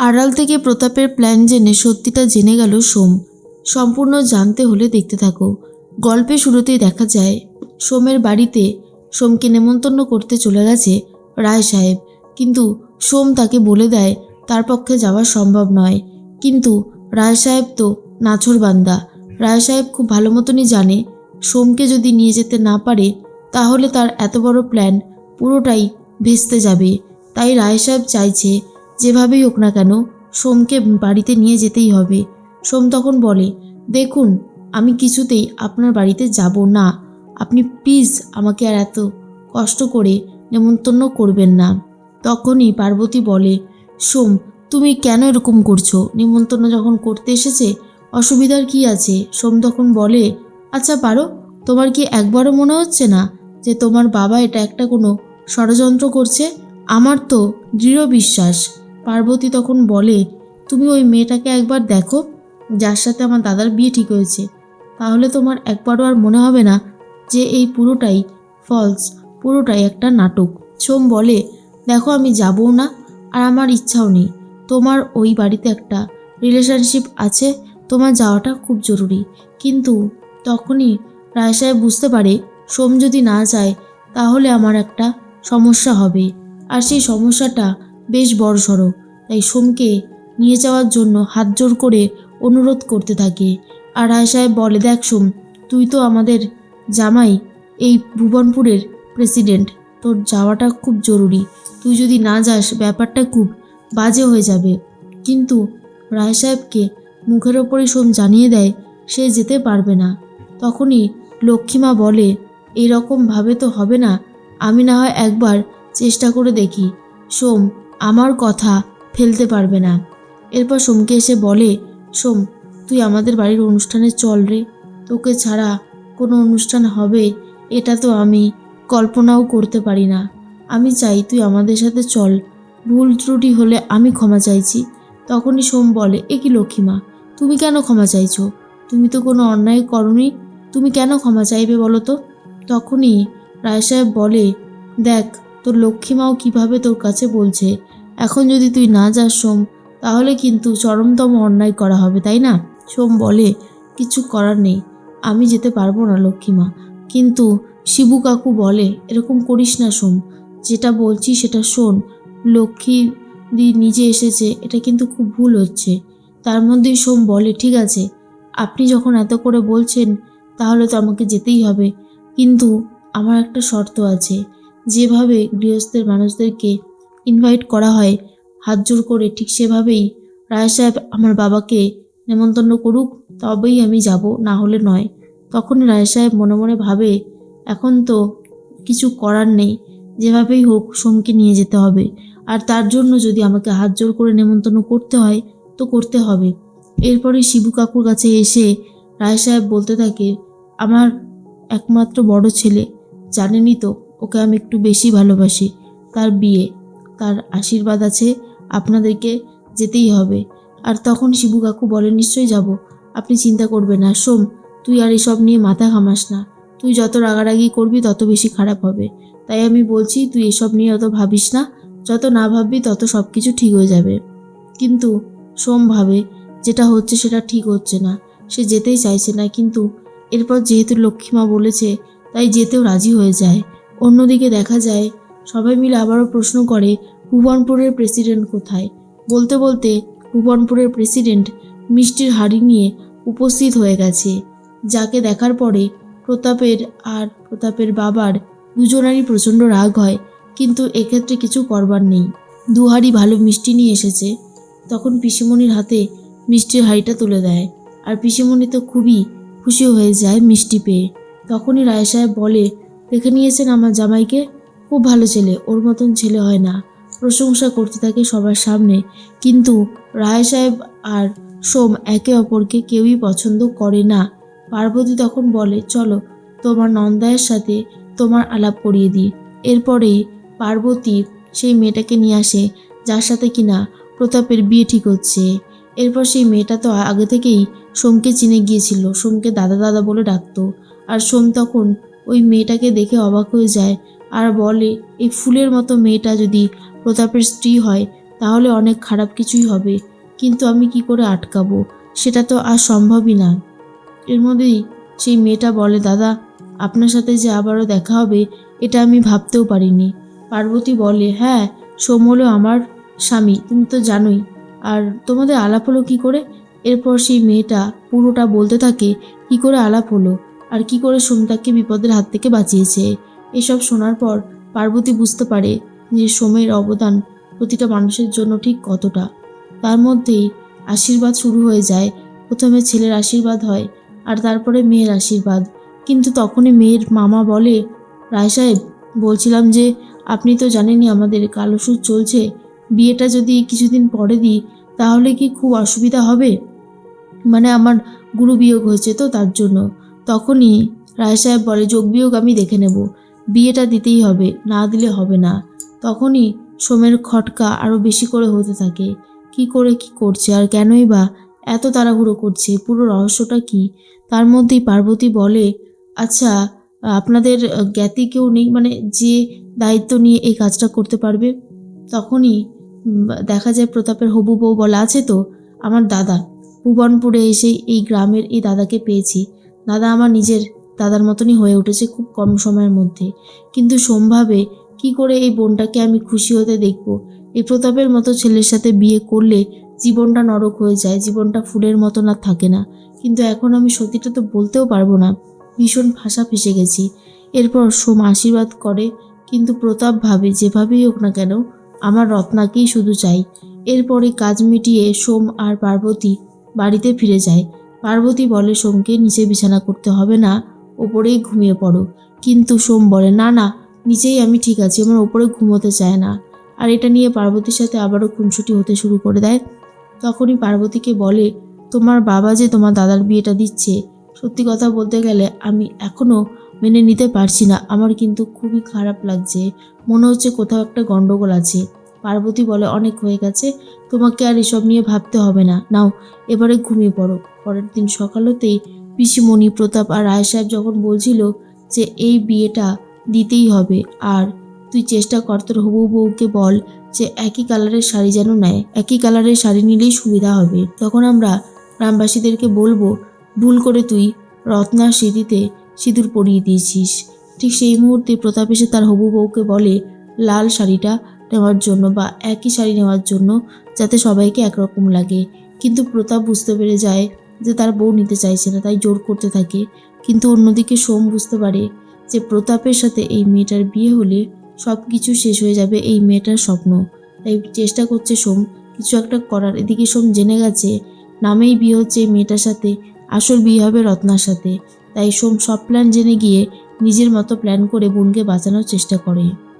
আড়াল থেকে প্রতাপের প্ল্যান জেনে সত্যিটা জেনে গেল সোম। সম্পূর্ণ জানতে হলে দেখতে থাকো। গল্পে শুরুতেই দেখা যায়, সোমের বাড়িতে সোমকে নেমন্তন্ন করতে চলে গেছে রায় সাহেব। কিন্তু সোম তাকে বলে দেয়, তার পক্ষে যাওয়া সম্ভব নয়। কিন্তু রায় সাহেব তো নাছরবান্দা রায় সাহেব খুব ভালো মতনই জানে, সোমকে যদি নিয়ে যেতে না পারে, তাহলে তার এত বড় প্ল্যান পুরোটাই ভেস্তে যাবে। তাই রায় সাহেব চাইছে যেভাবেই হোক না কেন, সোমকে বাড়িতে নিয়ে যেতেই হবে। সোম তখন বলে, দেখুন, আমি কিছুতেই আপনার বাড়িতে যাব না। আপনি প্লিজ আমাকে আর এত কষ্ট করে নেমন্তন্ন করবেন না। তখনই পার্বতী বলে, সোম, তুমি কেন এরকম করছ? নিমন্ত্রণ যখন করতে এসেছে, অসুবিধার কি আছে? সোম তখন বলে আচ্ছা পারো, তোমার কি একবারও মনে হচ্ছে না যে তোমার বাবা এটা একটা কোনো ষড়যন্ত্র করছে? আমার তো দৃঢ় বিশ্বাস। পার্বতী তখন বলে, তুমি ওই মেয়েটাকে একবার দেখো, যার সাথে আমার দাদার বিয়ে ঠিক হয়েছে। তাহলে তোমার একবারও আর মনে হবে না যে এই পুরোটাই ফলস পুরোটাই একটা নাটক। সোম বলে, দেখো, আমি যাবও না আর আমার ইচ্ছাও নেই। তোমার ওই বাড়িতে একটা রিলেশনশিপ আছে, তোমার যাওয়াটা খুব জরুরি। কিন্তু তখনই রায় সাহেব বুঝতে পারে, সোম যদি না যায়, তাহলে আমার একটা সমস্যা হবে। আর সেই সমস্যাটা বেশ বড়সড় তাই সোমকে নিয়ে যাওয়ার জন্য হাত জোর করে অনুরোধ করতে থাকে। আর রায় সাহেব বলে, দেখ সোম, তুই তো আমাদের জামাই, এই ভুবনপুরের প্রেসিডেন্ট, তোর যাওয়াটা খুব জরুরি। তুই যদি না যাস, ব্যাপারটা খুব বাজে হয়ে যাবে। কিন্তু রায় সাহেবকে মুখের ওপরই সোম জানিয়ে দেয়, সে যেতে পারবে না। তখনই লক্ষ্মীমা বলে এরকমভাবে তো হবে না। আমি না হয় একবার চেষ্টা করে দেখি। সোম আমার কথা ফেলতে পারবে না। এরপর সোমকে এসে বলে, সোম, তুই আমাদের বাড়ির অনুষ্ঠানে চল রে। তোকে ছাড়া কোনো অনুষ্ঠান হবে, এটা তো আমি কল্পনাও করতে পারি না। আমি চাই তুই আমাদের সাথে চল। ভুল ত্রুটি হলে আমি ক্ষমা চাইছি তখনই সোম বলে, এ কি লক্ষ্মীমা তুমি কেন ক্ষমা চাইছো? তুমি তো কোনো অন্যায় করনি। তুমি কেন ক্ষমা চাইবে বলো তো তখনই রায় সাহেব বলে, দেখ, তোর লক্ষ্মীমাও কীভাবে তোর কাছে বলছে এখন যদি তুই না যাস সোম, তাহলে কিন্তু চরমতম অন্যায় করা হবে, তাই না? সোম বলে, কিছু করার নেই, আমি যেতে পারব না লক্ষ্মীমা কিন্তু শিবু কাকু বলে, এরকম করিস না সোম, যেটা বলছি সেটা শোন। লক্ষ্মী দি নিজে এসেছে, এটা কিন্তু খুব ভুল হচ্ছে। তার মধ্যেই সোম বলে, ঠিক আছে, আপনি যখন এত করে বলছেন, তাহলে তো আমাকে যেতেই হবে। কিন্তু আমার একটা শর্ত আছে, যেভাবে গৃহস্থের মানুষদেরকে ইনভাইট করা হয়। হাত জোর করে ঠিক সেভাবেই রায় সাহেব আমার বাবাকে নেমন্তন্ন করুক, তবেই আমি যাব, না হলে নয়। তখন রায় সাহেব মনে মনে ভাবে, এখন তো কিছু করার নেই, যেভাবেই হোক সোমকে নিয়ে যেতে হবে। আর তার জন্য যদি আমাকে হাত জোর করে নেমন্তন্ন করতে হয়, তো করতে হবে। এরপরে শিবু কাকুর কাছে এসে রায় সাহেব বলতে থাকে, আমার একমাত্র বড় ছেলে, জানেনই তো, ওকে আমি একটু বেশি ভালোবাসি, তার বিয়ে। তার আশীর্বাদ আছে, আপনাদেরকে যেতেই হবে। আর তখন শিবু কাকু বলে নিশ্চয়ই যাব। আপনি চিন্তা করবেন না। সোম, তুই আর এসব নিয়ে মাথা ঘামাস না। তুই যত রাগারাগি করবি, তত বেশি খারাপ হবে। তাই আমি বলছি, তুই এসব নিয়ে অত ভাবিস না। যত না ভাববি, তত সব কিছু ঠিক হয়ে যাবে। কিন্তু সোম ভাবে, যেটা হচ্ছে সেটা ঠিক হচ্ছে না। সে যেতেই চাইছে না, কিন্তু এরপর যেহেতু লক্ষ্মীমা বলেছে, তাই যেতেও রাজি হয়ে যায়। অন্যদিকে দেখা যায় সবাই মিলে আবারও প্রশ্ন করে, ভুবনপুরের প্রেসিডেন্ট কোথায়? বলতে বলতে ভুবনপুরের প্রেসিডেন্ট মিষ্টির হাড়ি নিয়ে উপস্থিত হয়ে গেছে, যাকে দেখার পরে প্রতাপের আর প্রতাপের বাবার দুজনারই প্রচণ্ড রাগ হয়, কিন্তু এক্ষেত্রে কিছু করবার নেই। দু হাঁড়ি ভালো মিষ্টি নিয়ে এসেছে। তখন পিসিমণির হাতে মিষ্টির হাঁড়িটা তুলে দেয় আর পিসিমণি তো খুবই খুশি হয়ে যায় মিষ্টি পেয়ে। তখনই রায় সাহেব বলে, দেখে নিয়েছেন আমার জামাইকে? খুব ভালো ছেলে, ওর মতন ছেলে হয় না। প্রশংসা করতে থাকে সবার সামনে। কিন্তু রায় সাহেব আর সোম একে অপরকে কেউই পছন্দ করে না। পার্বতী তখন বলে, চলো, তোমার নন্দায়ের সাথে তোমার আলাপ করিয়ে দিই। এরপরেই পার্বতী সেই মেয়েটাকে নিয়ে আসে, যার সাথে কিনা প্রতাপের বিয়ে ঠিক হচ্ছে। এরপর সেই মেয়েটা তো আগে থেকেই সোমকে চিনে গিয়েছিল, সোমকে দাদা দাদা বলে ডাকতো। আর সোম তখন ওই মেয়েটাকে দেখে অবাক হয়ে যায় আর বলে, এই ফুলের মতো মেয়েটা যদি প্রতাপের স্ত্রী হয়, তাহলে অনেক খারাপ কিছুই হবে। কিন্তু আমি কি করে আটকাবো? সেটা তো আর সম্ভবই না। এর মধ্যেই সেই মেয়েটা বলে, দাদা, আপনার সাথে যে আবারও দেখা হবে, এটা আমি ভাবতেও পারিনি। পার্বতী বলে হ্যাঁ সোম হলো আমার স্বামী, তুমি তো জানোই। আর তোমাদের আলাপ হলো কী করে? এরপর সেই মেয়েটা পুরোটা বলতে থাকে, কি করে আলাপ হলো? আর কি করে সোম তাকে বিপদের হাত থেকে বাঁচিয়েছে? এসব শোনার পর পার্বতী বুঝতে পারে যে সোমের অবদান প্রতিটা মানুষের জন্য ঠিক কতটা। তার মধ্যেই আশীর্বাদ শুরু হয়ে যায়। প্রথমে ছেলের আশীর্বাদ হয় আর তারপরে মেয়ের আশীর্বাদ। কিন্তু তখনই মেয়ের মামা বলে, রায় সাহেব, বলছিলাম যে আপনি তো জানেনই আমাদের কালো সুদ চলছে। বিয়েটা যদি কিছুদিন পরে দিই, তাহলে কি খুব অসুবিধা হবে? মানে আমার গুরু বিয়োগ হয়েছে তো তার জন্য। তখনই রায় সাহেব বলে, যোগ বিয়োগ আমি দেখে নেব। বিয়েটা দিতেই হবে, না দিলে হবে না। তখনই সোমের খটকা আরও বেশি করে হতে থাকে। কি করে কি করছে আর কেনই বা এত তাড়াহুড়ো করছে? পুরো রহস্যটা কি? তার মধ্যেই পার্বতী বলে আচ্ছা আপনাদের জ্ঞাতি কেউ নেই? মানে যে দায়িত্ব নিয়ে এই কাজটা করতে পারবে? তখনই দেখা যায় প্রতাপের হবু বউ বলা আছে তো, আমার দাদা। ভুবনপুরে এসে এই গ্রামের এই দাদাকে পেয়েছি। দাদা আমার নিজের দাদার মতনই হয়ে উঠেছে খুব কম সময়ের মধ্যে। কিন্তু সম্ভাবে কি করে এই বোনটাকে আমি খুশি হতে দেখব? এই প্রতাপের মতো ছেলের সাথে বিয়ে করলে জীবনটা নরক হয়ে যায়, জীবনটা ফুলের মতন আর থাকে না। কিন্তু এখন আমি সত্যিটা তো বলতেও পারব না, ভীষণ ভাষা ফেসে গেছি। এরপর সোম আশীর্বাদ করে, কিন্তু প্রতাপ ভাবে, যেভাবেই হোক না কেন, আমার রত্নাকেই শুধু চাই। এরপরে কাজ মিটিয়ে সোম আর পার্বতী বাড়িতে ফিরে যায়। পার্বতী বলে, সোমকে নিচে বিছানা করতে হবে না ওপরেই ঘুমিয়ে পড়ো। কিন্তু সোম বলে, না না নিচেই আমি ঠিক আছি, আমার ওপরে ঘুমোতে চায় না। আর এটা নিয়ে পার্বতীর সাথে আবারও খুনসুটি হতে শুরু করে দেয়। তখনই পার্বতীকে বলে, তোমার বাবা যে তোমার দাদার বিয়েটা দিচ্ছে, সত্যি কথা বলতে গেলে আমি এখনও মেনে নিতে পারছি না। আমার কিন্তু খুবই খারাপ লাগছে। মনে হচ্ছে কোথাও একটা গন্ডগোল আছে। পার্বতী বলে, অনেক হয়ে গেছে, তোমাকে আর এসব নিয়ে ভাবতে হবে না। নাও, এবারে ঘুমিয়ে পড়ো। পরের দিন সকাল হতেই পিসিমণি প্রতাপ আর রায় সাহেব যখন বলছিল যে এই বিয়েটা দিতেই হবে, আর তুই চেষ্টা কর তোর হবু বউকে বল যে একই কালারের শাড়ি যেন নেয়, একই কালারের শাড়ি নিলেই সুবিধা হবে। তখন আমরা গ্রামবাসীদেরকে বলব, ভুল করে তুই রত্নার স্মৃতিতে সিঁদুর পরিয়ে দিয়েছিস। ঠিক সেই মুহূর্তে প্রতাপ এসে তার হবু বউকে বলে, লাল শাড়িটা নেওয়ার জন্য বা একই শাড়ি নেওয়ার জন্য যাতে সবাইকে একরকম লাগে। কিন্তু প্রতাপ বুঝতে পেরে যায় যে তার বউ নিতে চাইছে না, তাই জোর করতে থাকে। কিন্তু অন্যদিকে সোম বুঝতে পারে যে প্রতাপের সাথে এই মেয়েটার বিয়ে হলে সব কিছু শেষ হয়ে যাবে এই মেয়েটার স্বপ্ন। তাই চেষ্টা করছে সোম কিছু একটা করার। এদিকে সোম জেনে গেছে, নামেই বিয়ে হচ্ছে এই মেয়েটার সাথে, আসল বিয়ে হবে রত্নার সাথে। তাই সোম সব প্ল্যান জেনে গিয়ে নিজের মতো প্ল্যান করে বোনকে বাঁচানোর চেষ্টা করে।